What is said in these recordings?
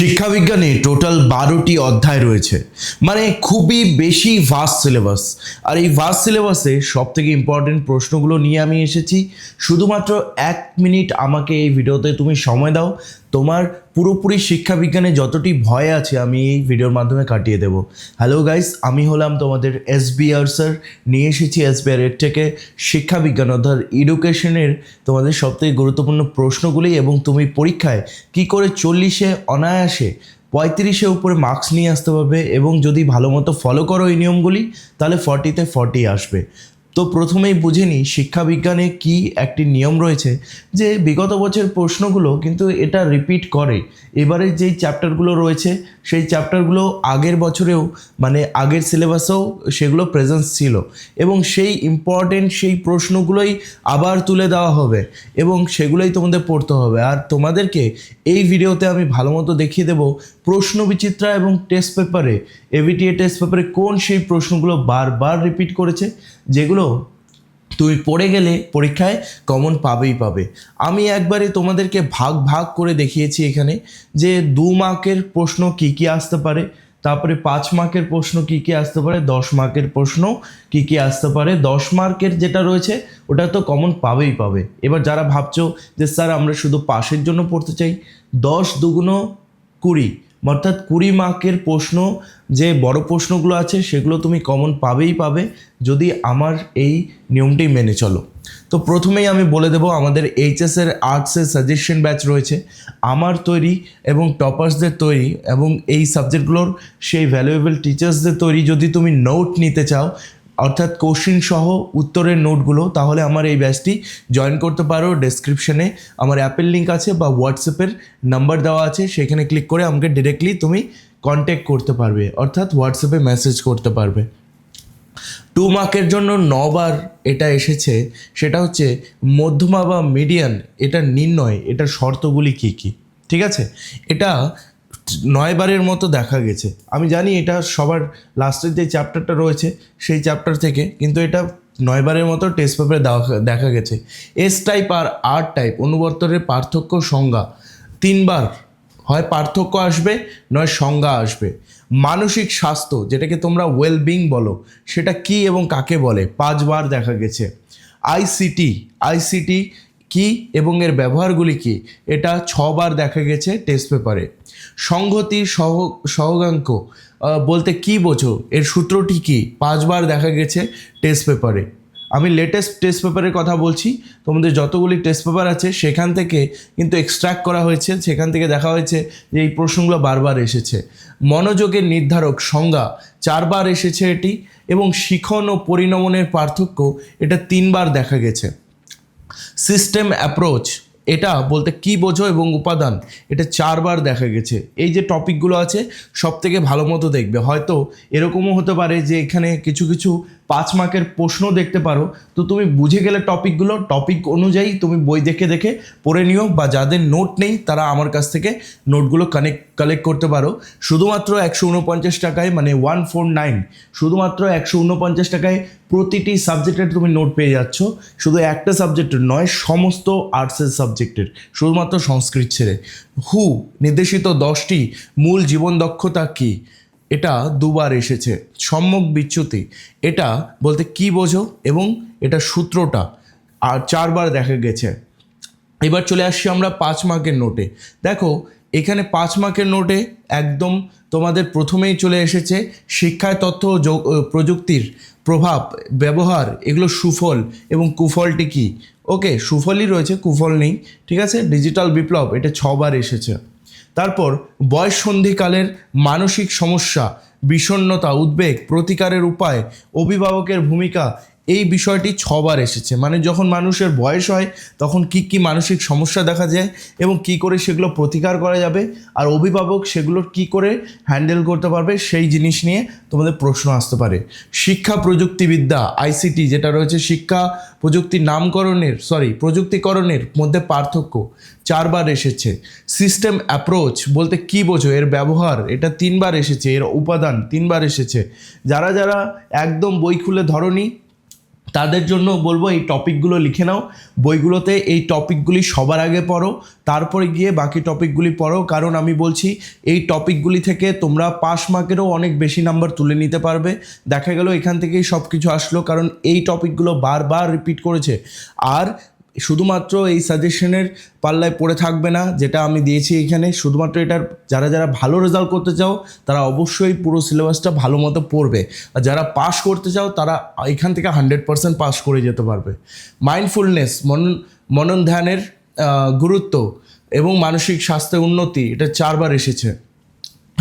শিক্ষাবিজ্ঞানে total বারোটি অধ্যায় রয়েছে। মানে খুবই বেশি ভাস্ট সিলেবাস আর এই ভাস্ট সিলেবাসে সব থেকে ইম্পর্টেন্ট প্রশ্নগুলো নিয়ে আমি এসেছি। শুধুমাত্র এক মিনিট আমাকে এই ভিডিওতে তুমি সময় দাও। তোমার পুরোপুরি শিক্ষাবিজ্ঞানে যতটি ভয় আছে, আমি এই ভিডিওর মাধ্যমে কাটিয়ে দেব। হ্যালো গাইস আমি হলাম তোমাদের এস স্যার নিয়ে এসেছি এস বিআর এর থেকে শিক্ষাবিজ্ঞান অর্থাৎ এডুকেশনের তোমাদের সবথেকে গুরুত্বপূর্ণ প্রশ্নগুলি এবং তুমি পরীক্ষায় কি করে চল্লিশে অনায়াসে পঁয়ত্রিশে উপরে মার্কস নিয়ে আসতে পারবে এবং যদি ভালো মতো ফলো করো এই নিয়মগুলি, তাহলে ফর্টিতে ফর্টি আসবে। তো প্রথমেই বুঝে নিই শিক্ষাবিজ্ঞানে কি একটি নিয়ম রয়েছে যে বিগত বছর প্রশ্নগুলো কিন্তু এটা রিপিট করে। এবারে যেই চ্যাপ্টারগুলো রয়েছে, সেই চ্যাপ্টারগুলো আগের বছরেও মানে আগের সিলেবাসেও সেগুলো প্রেজেন্স ছিল এবং সেই ইম্পর্টেন্ট সেই প্রশ্নগুলোই আবার তুলে দেওয়া হবে এবং সেগুলোই তোমাদের পড়তে হবে। আর তোমাদেরকে এই ভিডিওতে আমি ভালো মতো দেখিয়ে দেবো প্রশ্ন বিচিত্রা এবং টেস্ট পেপারে এভিটিএ টেস্ট পেপারে কোন সেই প্রশ্নগুলো বারবার রিপিট করেছে, যেগুলো তুমি পড়ে গেলে পরীক্ষায় কমন পাবেই পাবে। আমি একবারে তোমাদেরকে ভাগ ভাগ করে দেখিয়েছি এখানে যে দু মার্কের প্রশ্ন কি কি আসতে পারে, তারপরে পাঁচ মার্কের প্রশ্ন কি কি আসতে পারে, দশ মার্কের প্রশ্ন কি কি আসতে পারে, দশ মার্কের যেটা রয়েছে ওটা তো কমন পাবেই পাবে। এবার যারা ভাবছ যে স্যার আমরা শুধু পাশের জন্য পড়তে চাই, দশ দুগুণ কুড়ি অর্থাৎ কুড়ি মার্কের প্রশ্ন, যে বড় প্রশ্নগুলো আছে সেগুলো তুমি কমন পাবেই পাবে যদি আমার এই নিয়মটি মেনে চলো। তো প্রথমেই আমি বলে দেবো, আমাদের এইচএসের আর্টসের সাজেশন ব্যাচ রয়েছে। আমার তৈরি এবং টপার্সদের তৈরি এবং এই সাবজেক্টগুলোর সেই ভ্যালুয়েবল টিচার্সদের তৈরি যদি তুমি নোট নিতে চাও অর্থাৎ কোশ্চিন সহ উত্তরের নোটগুলো, তাহলে আমার এই ব্যাচটি জয়েন করতে পারো। ডেসক্রিপশনে আমার অ্যাপের লিঙ্ক আছে বা হোয়াটসঅ্যাপের নাম্বার দেওয়া আছে। সেখানে ক্লিক করে আমাকে ডিরেক্টলি তুমি কন্ট্যাক্ট করতে পারবে। অর্থাৎ হোয়াটসঅ্যাপে মেসেজ করতে পারবে। টু মার্কের জন্য নবার এটা এসেছে। সেটা হচ্ছে মধ্যমা বা মিডিয়ান এটা নির্ণয়, এটার শর্তগুলি কী কী? ঠিক আছে? এটা নয়বারের মতো দেখা গেছে। আমি জানি এটা সবার লাস্টের যে চ্যাপ্টারটা রয়েছে, সেই চ্যাপ্টার থেকে, কিন্তু এটা নয়বারের মতো টেস্ট পেপারে দেখা গেছে। এস টাইপ আর আর টাইপ অনুবর্তনের পার্থক্য সংজ্ঞা। তিনবার, হয় পার্থক্য আসবে, নয় সংজ্ঞা আসবে। মানসিক স্বাস্থ্য, যেটাকে তোমরা ওয়েলবিং বলো, সেটা কি এবং কাকে বলে? পাঁচবার দেখা গেছে। আইসিটি আইসিটি কি এবং এর ব্যবহারগুলি কি? এটা ছবার দেখা গেছে টেস্ট পেপারে সংহতি সহ, সহগাঙ্ক বলতে কি বোঝো? এর সূত্রটি কি? পাঁচবার দেখা গেছে টেস্ট পেপারে আমি লেটেস্ট টেস্ট পেপারের কথা বলছি, তোমাদের যতগুলি টেস্ট পেপার আছে সেখান থেকে কিন্তু এক্সট্র্যাক্ট করা হয়েছে, সেখান থেকে দেখা হয়েছে যে এই প্রশ্নগুলো বারবার এসেছে। মনোযোগের নির্ধারক সংজ্ঞা, চারবার এসেছে এটি এবং শিখন ও পরিণমনের পার্থক্য এটা তিনবার দেখা গেছে। সিস্টেম অ্যাপ্রোচ এটা বলতে কি বোঝো এবং উপাদান, এটা চারবার দেখা গেছে। এই যে টপিকগুলো আছে সব থেকে ভালো মতো দেখবে। হয়তো এরকমও হতে পারে যে এখানে কিছু কিছু পাঁচ মার্কের প্রশ্ন দেখতে পারো। তো তুমি বুঝে গেলে টপিকগুলো, টপিক অনুযায়ী তুমি বই দেখে দেখে পড়ে নিও বা যাদের নোট নেই তারা আমার কাছ থেকে নোটগুলো কানেক্ট কালেক্ট করতে পারো। শুধুমাত্র একশো উনপঞ্চাশ টাকায় মানে ওয়ান ফোর নাইন, শুধুমাত্র একশো উনপঞ্চাশ টাকায় প্রতিটি সাবজেক্টের তুমি নোট পেয়ে যাচ্ছ। শুধু একটা সাবজেক্টের নয়, সমস্ত আর্টসের সাবজেক্টের, শুধুমাত্র সংস্কৃত ছেড়ে। হু, নির্দেশিত দশটি মূল জীবন দক্ষতা কী? এটা দুবার এসেছে, সম্যক বিচ্যুতি। এটা বলতে কি বোঝো এবং এটা সূত্রটা আর চারবার দেখা গেছে। এবার চলে আসছি আমরা পাঁচ মার্কের নোটে। দেখো, এখানে পাঁচ মার্কের নোটে একদম তোমাদের প্রথমেই চলে এসেছে শিক্ষায় তথ্য প্রযুক্তির প্রভাব, ব্যবহার, এগুলো সুফল এবং কুফলটি কী? ওকে, সুফলই রয়েছে, কুফল নেই, ঠিক আছে? ডিজিটাল বিপ্লব, এটা ছবার এসেছে। তারপর বয়স সন্ধিকালের মানসিক সমস্যা বিষণ্নতা উদ্বেগ প্রতিকারের উপায় অভিভাবকের ভূমিকা এই বিষয়টি ছবার এসেছে। মানে যখন মানুষের বয়স হয়, তখন কি কি মানসিক সমস্যা দেখা যায় এবং কি করে সেগুলো প্রতিকার করা যাবে আর অভিভাবক সেগুলোর কি করে হ্যান্ডেল করতে পারবে সেই জিনিস নিয়ে তোমাদের প্রশ্ন আসতে পারে। শিক্ষা প্রযুক্তিবিদ্যা, আইসিটি যেটা রয়েছে, শিক্ষা প্রযুক্তি নামকরণের সরি প্রযুক্তিকরণের মধ্যে পার্থক্য চারবার এসেছে। সিস্টেম অ্যাপ্রোচ বলতে কি বোঝো? এর ব্যবহার, এটা তিনবার এসেছে, এর উপাদান তিনবার এসেছে। যারা যারা একদম বই খুলে ধরনি তাদের জন্য বলব এই টপিকগুলো লিখে নাও। বইগুলোতে এই টপিকগুলি সবার আগে পড়ো, তারপরে গিয়ে বাকি টপিকগুলি পড়ো। কারণ আমি বলছি, এই টপিকগুলি থেকে তোমরা পাস মার্কেরও অনেক বেশি নাম্বার তুলে নিতে পারবে। দেখা গেল এখান থেকেই সব কিছু আসলো, কারণ এই টপিকগুলো বারবার রিপিট করেছে। আর শুধুমাত্র এই সাজেশনের পাল্লায় পড়ে থাকবে না, যেটা আমি দিয়েছি এখানে। শুধুমাত্র এটার যারা যারা ভালো রেজাল্ট করতে চাও, তারা অবশ্যই পুরো সিলেবাসটা ভালো মতো পড়বে। আর যারা পাস করতে চাও, তারা এখান থেকে হান্ড্রেড পার্সেন্ট পাস করে যেতে পারবে। মাইন্ডফুলনেস মনন মনন ধ্যানের গুরুত্ব এবং মানসিক স্বাস্থ্যের উন্নতি, এটা চারবার এসেছে।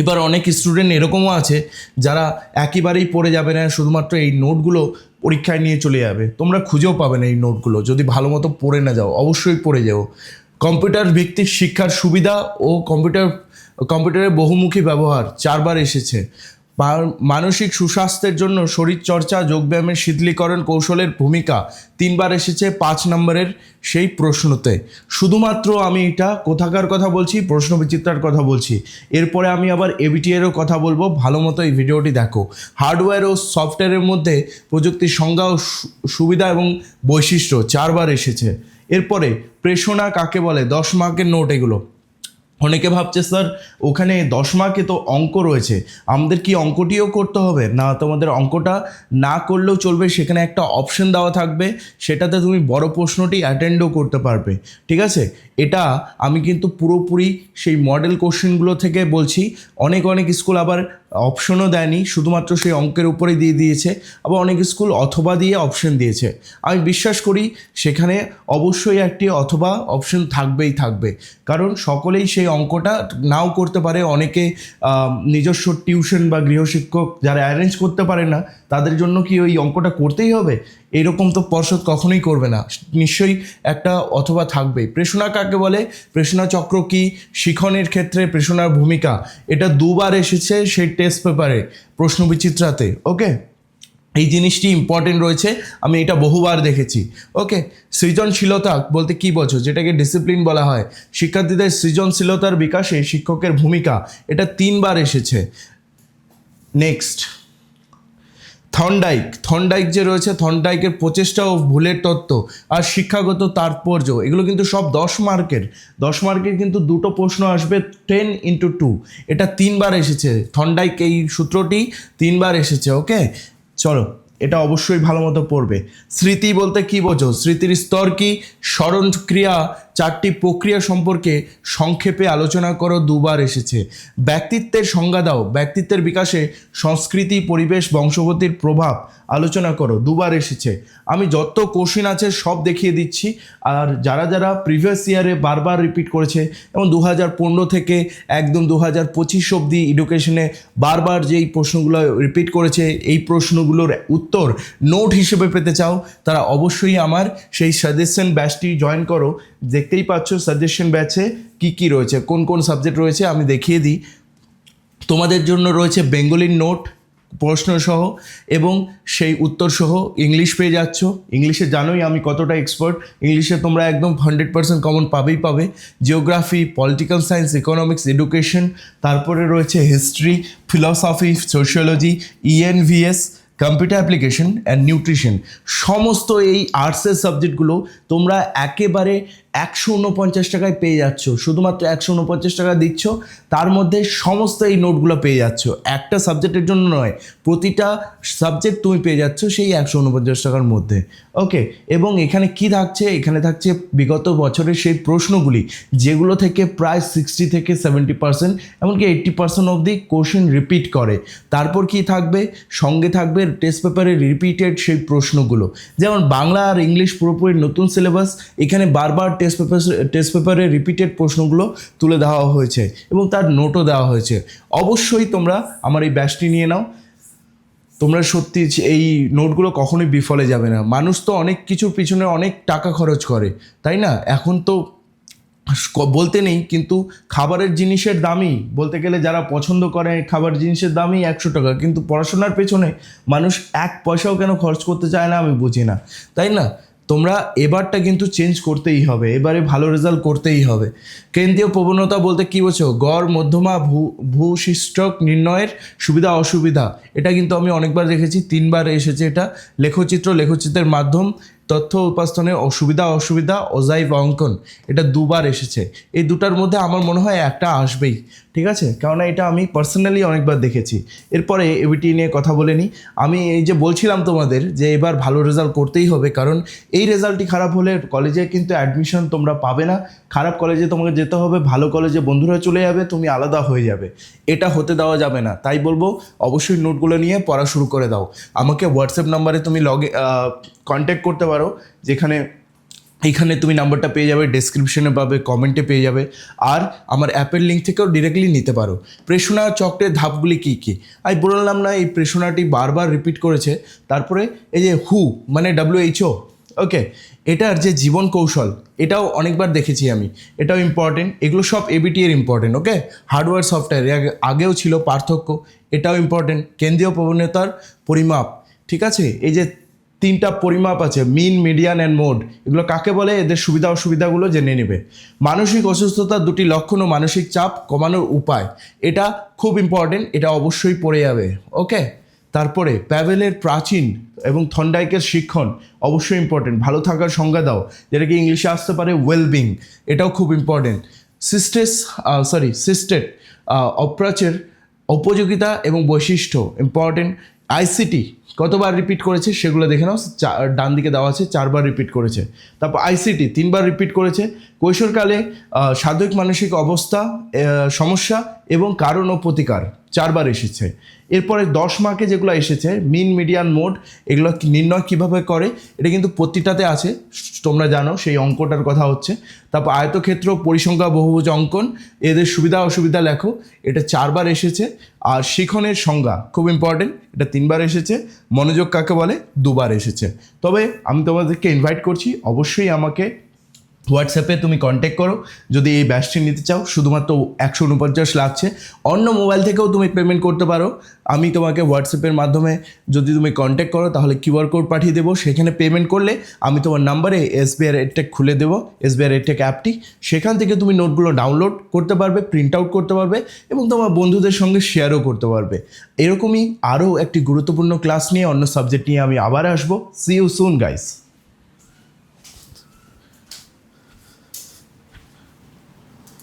এবার অনেক স্টুডেন্ট এরকমও আছে যারা একেবারেই পড়ে যাবে না, শুধুমাত্র এই নোটগুলো পরীক্ষায় নিয়ে চলে যাবে। তোমরা খুঁজেও পাবে না এই নোটগুলো যদি ভালো মতো পড়ে না যাও, অবশ্যই পড়ে যাও। কম্পিউটার ভিত্তিক শিক্ষার সুবিধা ও কম্পিউটার কম্পিউটারের বহুমুখী ব্যবহার চারবার এসেছে। মানসিক সুস্বাস্থ্যের জন্য শরীরচর্চা, যোগব্যায়ামের শীতলীকরণ কৌশলের ভূমিকা তিনবার এসেছে পাঁচ নম্বরের সেই প্রশ্নতে। শুধুমাত্র আমি এটা কোথাকার কথা বলছি প্রশ্ন বিচিত্রার কথা বলছি। এরপরে আমি আবার এবিটিএরও কথা বলব, ভালো মতো এই ভিডিওটি দেখো। হার্ডওয়্যার ও সফটওয়্যারের মধ্যে প্রযুক্তির সংজ্ঞা ও সুবিধা এবং বৈশিষ্ট্য চারবার এসেছে। এরপরে, প্রেষণা কাকে বলে? দশ মার্কের নোট এগুলো। অনেকে ভাবছে, স্যার, ওখানে দশ মার্কে তো অঙ্ক রয়েছে। আমাদের কি অঙ্কটিও করতে হবে? না, তোমাদের অঙ্কটা না করলেও চলবে। সেখানে একটা অপশন দেওয়া থাকবে। সেটাতে তুমি বড় প্রশ্নটি অ্যাটেন্ডও করতে পারবে। ঠিক আছে? এটা আমি কিন্তু পুরোপুরি সেই মডেল কোশ্চেনগুলো থেকে বলছি। অনেক অনেক স্কুল আবার অপশনও দেয়নি, শুধুমাত্র সেই অঙ্কের উপরে দিয়ে দিয়েছে, আবার অনেক স্কুল অথবা দিয়ে অপশন দিয়েছে। আমি বিশ্বাস করি সেখানে অবশ্যই একটি অথবা অপশন থাকবেই থাকবে, কারণ সকলেই সেই অঙ্কটা নাও করতে পারে, অনেকে নিজস্ব টিউশন বা গৃহশিক্ষক যারা অ্যারেঞ্জ করতে পারে না তাদের জন্য কি ওই অঙ্কটা করতেই হবে? এরকম তো পর্ষদ কখনোই করবে না। নিশ্চয়ই একটা অথবা থাকবেই প্রেষণা কাকে বলে? প্রেষণা চক্র কি? শিখনের ক্ষেত্রে প্রেষণার ভূমিকা। এটা দুবার এসেছে সেই টেস্ট পেপারে প্রশ্ন বিচিত্রাতে। ওকে এই জিনিসটি ইম্পর্টেন্ট রয়েছে। আমি এটা বহুবার দেখেছি। ওকে সৃজনশীলতা বলতে কি বোঝো? যেটাকে ডিসিপ্লিন বলা হয়। শিক্ষার্থীদের সৃজনশীলতার বিকাশে শিক্ষকের ভূমিকা। এটা তিনবার এসেছে। নেক্সট থন্ডাইক থন্ডাইক যে রয়েছে, থন্ডাইকের প্রচেষ্টা ও ভুলের তত্ত্ব। আর শিক্ষাগত তাৎপর্য, এগুলো কিন্তু সব দশ মার্কের। দশ মার্কের কিন্তু দুটো প্রশ্ন আসবে টেন ইন্টু টু এটা তিনবার এসেছে, থন্ডাইক এই সূত্রটি তিনবার এসেছে ওকে চলো, এটা অবশ্যই ভালো মতো পড়বে। স্মৃতি বলতে কি বোঝো? স্মৃতির স্তর কি? স্মরণ ক্রিয়া চারটি প্রক্রিয়া সম্পর্কে সংক্ষেপে আলোচনা করো, দুবার এসেছে। ব্যক্তিত্বের সংজ্ঞা দাও। ব্যক্তিত্বের বিকাশে সংস্কৃতি, পরিবেশ, বংশগতির প্রভাব আলোচনা করো, দুবার এসেছে। আমি যত কোশ্চিন আছে সব দেখিয়ে দিচ্ছি। আর যারা যারা প্রিভিয়াস ইয়ারে বারবার রিপিট করেছে, এবং দু হাজার পনেরো থেকে একদম দু হাজার পঁচিশ অবধি এডুকেশনে বারবার যেই প্রশ্নগুলো রিপিট করেছে, এই প্রশ্নগুলোর উত্তর নোট হিসেবে পেতে চাও, তারা অবশ্যই আমার সেই সাজেশন ব্যাচটি জয়েন করো দেখতেই পাচ্ছ সাজেশন ব্যাচে কি কি রয়েছে, কোন কোন সাবজেক্ট রয়েছে আমি দেখিয়ে দিই। তোমাদের জন্য রয়েছে বেঙ্গলির নোট প্রশ্ন সহ এবং সেই উত্তর সহ ইংলিশ পেয়ে যাচ্ছ। ইংলিশে জানোই আমি কতটা এক্সপার্ট ইংলিশে তোমরা একদম হান্ড্রেড পার্সেন্ট কমন পাবেই পাবে। Geography political science economics education তারপরে রয়েছে history philosophy sociology ENVS computer application and nutrition সমস্ত এই আর্টসের সাবজেক্টগুলো তোমরা একেবারে একশো উনপঞ্চাশ টাকায় পেয়ে যাচ্ছ। শুধুমাত্র একশো উনপঞ্চাশ টাকা দিচ্ছ, তার মধ্যে সমস্ত এই নোটগুলো পেয়ে যাচ্ছ। একটা সাবজেক্টের জন্য নয়, প্রতিটা সাবজেক্ট তুমি পেয়ে যাচ্ছ সেই একশো উনপঞ্চাশ টাকার মধ্যে। ওকে, এবং এখানে কি থাকছে? এখানে থাকছে বিগত বছরের সেই প্রশ্নগুলি, যেগুলো থেকে প্রায় সিক্সটি থেকে সেভেন্টি পার্সেন্ট এমনকি এইট্টি পার্সেন্ট অবধি কোশ্চেন রিপিট করে। তারপর কি থাকবে? সঙ্গে থাকবে টেস্ট পেপারে রিপিটেড সেই প্রশ্নগুলো। যেমন বাংলা আর ইংলিশ পুরোপুরি নতুন সিলেবাস এখানে বারবার টেস্ট পেপার টেস্ট পেপারে রিপিটেড প্রশ্নগুলো তুলে দেওয়া হয়েছে এবং তার নোটও দেওয়া হয়েছে। অবশ্যই তোমরা আমার এই ব্যাচটি নিয়ে নাও। তোমরা সত্যি এই নোটগুলো কখনোই বিফলে যাবে না। মানুষ তো অনেক কিছুর পিছনে অনেক টাকা খরচ করে, তাই না? এখন তো বলতে নেই, কিন্তু খাবারের জিনিসের দামই, বলতে গেলে যারা পছন্দ করে খাবার জিনিসের দামই একশো টাকা, কিন্তু পড়াশোনার পেছনে মানুষ এক পয়সাও কেন খরচ করতে চায় না আমি বুঝি না, তাই না? তোমরা এবারটা কিন্তু চেঞ্জ করতেই হবে, এবারে ভালো রেজাল্ট করতেই হবে। কেন্দ্রীয় প্রবণতা বলতে কী বলছো? গড়, মধ্যমা, ভূ ভূশিষ্টক নির্ণয়ের সুবিধা, অসুবিধা। এটা কিন্তু আমি অনেকবার দেখেছি, তিনবার এসেছে এটা। লেখচিত্র, লেখচিত্রের মাধ্যম তথ্য উপাস্থানের অসুবিধা অসুবিধা, অজাইব অঙ্কন, এটা দুবার এসেছে। এই দুটার মধ্যে আমার মনে হয় একটা আসবেই, ঠিক আছে? কেননা এটা আমি পার্সোনালি অনেকবার দেখেছি। এরপরে এবিটি নিয়ে কথা বলে নিই। আমি এই যে বলছিলাম তোমাদের যে এবার ভালো রেজাল্ট করতেই হবে, কারণ এই রেজাল্টটি খারাপ হলে কলেজে কিন্তু অ্যাডমিশন তোমরা পাবে না। খারাপ কলেজে তোমাকে যেতে হবে, ভালো কলেজে বন্ধুরা চলে যাবে, তুমি আলাদা হয়ে যাবে। এটা হতে দেওয়া যাবে না। তাই বলব, অবশ্যই নোটগুলো নিয়ে পড়া শুরু করে দাও। আমাকে হোয়াটসঅ্যাপ নাম্বারে তুমি লগে কন্ট্যাক্ট করতে পারো। যেখানে এইখানে তুমি নাম্বারটা পেয়ে যাবে ডেসক্রিপশনে পাবে কমেন্টে পেয়ে যাবে, আর আমার অ্যাপের লিঙ্ক থেকেও ডিরেক্টলি নিতে পারো। প্রেষণা চক্রের ধাপগুলি কী কী? আমি বললাম না, এই প্রেষণাটি বারবার রিপিট করেছে, তারপরে এই যে হু মানে ডাব্লিউএইচও ওকে এটার যে জীবন কৌশল, এটাও অনেকবার দেখেছি আমি, এটাও ইম্পর্টেন্ট এগুলো সব এবিটি এর ইম্পর্টেন্ট ওকে হার্ডওয়্যার সফটওয়্যার আগেও ছিল পার্থক্য, এটাও ইম্পর্টেন্ট কেন্দ্রীয় প্রবণতার পরিমাপ, ঠিক আছে? এই যে তিনটা পরিমাপ আছে মিন মিডিয়ান অ্যান্ড মোড এগুলো কাকে বলে? এদের সুবিধা অসুবিধাগুলো জেনে নেবে। মানসিক অসুস্থতার দুটি লক্ষণ ও মানসিক চাপ কমানোর উপায়। এটা খুব ইম্পর্টেন্ট এটা অবশ্যই পড়ে যাবে। ওকে তারপরে, প্যাভেলের প্রাচীন এবং থন্ডাইকের শিক্ষণ অবশ্যই ইম্পর্টেন্ট ভালো থাকার সংজ্ঞা দাও যেটাকে ইংলিশে আসতে পারে ওয়েলবিং এটাও খুব ইম্পর্টেন্ট সিস্টেস সরি সিস্টেট অপ্রাচের উপযোগিতা এবং বৈশিষ্ট্য। ইম্পর্টেন্ট আইসিটি কতবার রিপিট করেছে সেগুলো দেখে নাও। ডান দিকে দেওয়া আছে, চারবার রিপিট করেছে। তারপর আইসিটি তিনবার রিপিট করেছে। কৈশোরকালে সাধক মানসিক অবস্থা সমস্যা এবং কারণ ও প্রতিকার চারবার এসেছে। এরপরে দশ মার্কে যেগুলো এসেছে মিন মিডিয়ান মোড এগুলো নির্ণয় কীভাবে করে, এটা কিন্তু প্রতিটাতে আছে। তোমরা জানো, সেই অঙ্কটার কথা হচ্ছে। তারপর আয়তক্ষেত্র, পরিসংখ্যা, বহুভুজ অঙ্কন, এদের সুবিধা, অসুবিধা লেখো। এটা চারবার এসেছে। আর শিখনের সংজ্ঞা, খুব ইম্পর্টেন্ট এটা তিনবার এসেছে। মনোযোগ কাকে বলে? দুবার এসেছে। তবে আমি তোমাদেরকে ইনভাইট করছি অবশ্যই আমাকে হোয়াটসঅ্যাপে তুমি কন্ট্যাক্ট করো। যদি এই ব্যাচটি নিতে চাও, শুধুমাত্র একশো উনপঞ্চাশ লাগছে। অন্য মোবাইল থেকেও তুমি পেমেন্ট করতে পারো। আমি তোমাকে হোয়াটসঅ্যাপের মাধ্যমে যদি তুমি কন্ট্যাক্ট করো, তাহলে কিউআর কোড পাঠিয়ে দেবো। সেখানে পেমেন্ট করলে আমি তোমার নাম্বারে এসবিআই এডটেক খুলে দেবো এসবিআই এডটেক অ্যাপটি সেখান থেকে তুমি নোটগুলো ডাউনলোড করতে পারবে প্রিন্ট আউট করতে পারবে এবং তোমার বন্ধুদের সঙ্গে শেয়ারও করতে পারবে। এরকমই আরও একটি গুরুত্বপূর্ণ ক্লাস নিয়ে, অন্য সাবজেক্ট নিয়ে আমি আবার আসব। C you soon guys